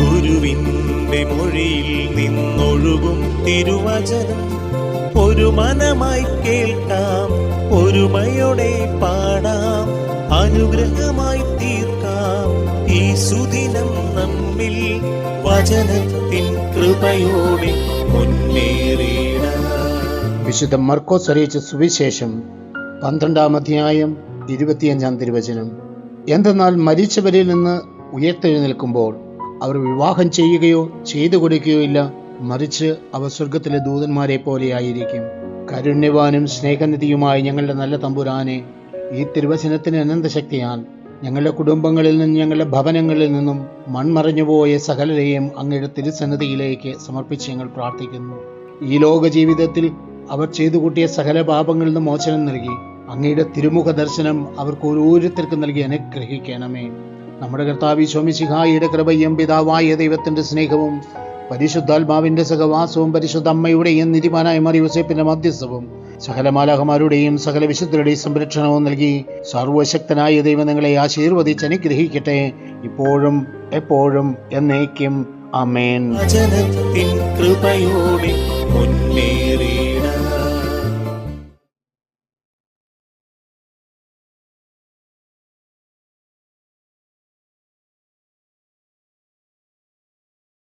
ഗുരുവിന്റെ മൊഴിയിൽ നിന്നൊഴുകും തിരുവചനം. ഒരു മനമായി കേൾക്കാം ഒരുമയോടെ പാടാം അനുഗ്രഹമായി തീർക്കാം. ഈ സുദിനം നമ്മിൽ വചനത്തിൻ കൃപയോടെ മുന്നേറിയിടാം വിശുദ്ധ മർക്കോസ് അറിയിച്ച സുവിശേഷം പന്ത്രണ്ടാം അധ്യായം ഇരുപത്തിയഞ്ചാം തിരുവചനം. എന്തെന്നാൽ മരിച്ചവരിൽ നിന്ന് ഉയർത്തെഴുന്നേൽക്കുമ്പോൾ അവർ വിവാഹം ചെയ്യുകയോ ചെയ്തു കൊടുക്കുകയോ ഇല്ല മറിച്ച് അവർ സ്വർഗത്തിലെ ദൂതന്മാരെ പോലെയായിരിക്കും. കരുണ്യവാനും സ്നേഹനിധിയുമായ ഞങ്ങളുടെ നല്ല തമ്പുരാനെ ഈ തിരുവചനത്തിന് അനന്തശക്തിയാൽ ഞങ്ങളുടെ കുടുംബങ്ങളിൽ നിന്നും ഞങ്ങളുടെ ഭവനങ്ങളിൽ നിന്നും മൺമറഞ്ഞുപോയ സകലരെയും അങ്ങയുടെ തിരുസന്നിധിയിലേക്ക് സമർപ്പിച്ച് ഞങ്ങൾ പ്രാർത്ഥിക്കുന്നു. ഈ ലോക ജീവിതത്തിൽ അവർ ചെയ്തു കൂട്ടിയ സകല പാപങ്ങളിൽ നിന്ന് മോചനം നൽകി അങ്ങയുടെ തിരുമുഖ ദർശനം അവർക്ക് ഓരോരുത്തർക്കും നൽകി അനുഗ്രഹിക്കണമേ. നമ്മുടെ കർത്താവി ശോമിശിഹായിയുടെ കൃപയും പിതാവായ ദൈവത്തിന്റെ സ്നേഹവും പരിശുദ്ധാത്മാവിന്റെ സഹവാസവും പരിശുദ്ധ അമ്മയുടെയും നിധിമാനായ മറിയൂസേപ്പിന്റെ മധ്യസ്ഥവും സകല മാലാഹമാരുടെയും സകല വിശുദ്ധരുടെയും സംരക്ഷണവും നൽകി സർവശക്തനായ ദൈവം നിങ്ങളെ ആശീർവദിച്ച് അനുഗ്രഹിക്കട്ടെ. ഇപ്പോഴും എപ്പോഴും എന്നേക്കും. അമേൻ കൃപയോടെ മുന്നേറി